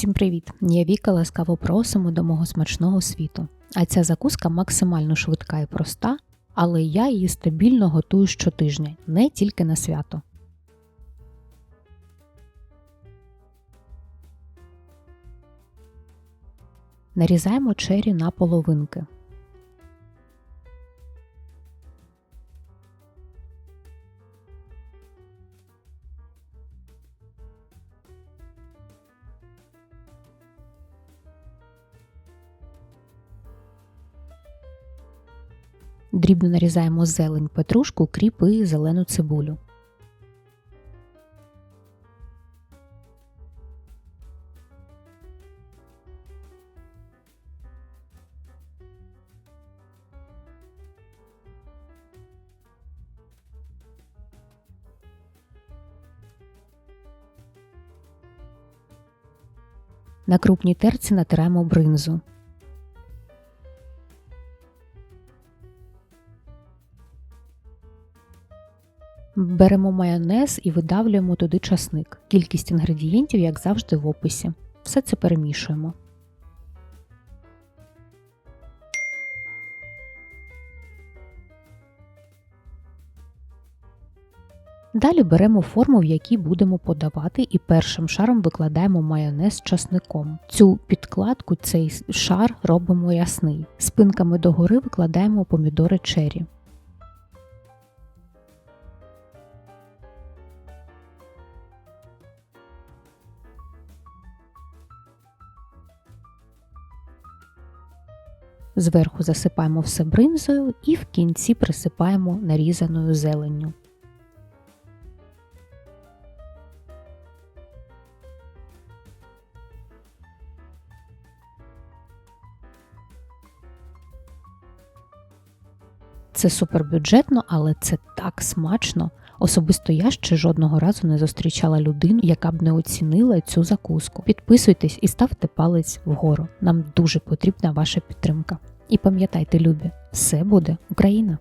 Всім привіт! Я Віка ласкаво просимо до мого смачного світу. А ця закуска максимально швидка і проста, але я її стабільно готую щотижня, не тільки на свято. Нарізаємо чері на половинки. Дрібно нарізаємо зелень, петрушку, кріп і зелену цибулю. На крупній терці натираємо бринзу. Беремо майонез і видавлюємо туди часник. Кількість інгредієнтів, як завжди, в описі. Все це перемішуємо. Далі беремо форму, в якій будемо подавати, і першим шаром викладаємо майонез часником. Цю підкладку, цей шар робимо ясний. Спинками догори викладаємо помідори чері. Зверху засипаємо все бринзою і в кінці присипаємо нарізаною зеленню. Це супербюджетно, але це так смачно. Особисто я ще жодного разу не зустрічала людину, яка б не оцінила цю закуску. Підписуйтесь і ставте палець вгору. Нам дуже потрібна ваша підтримка. І пам'ятайте, любі, все буде Україна!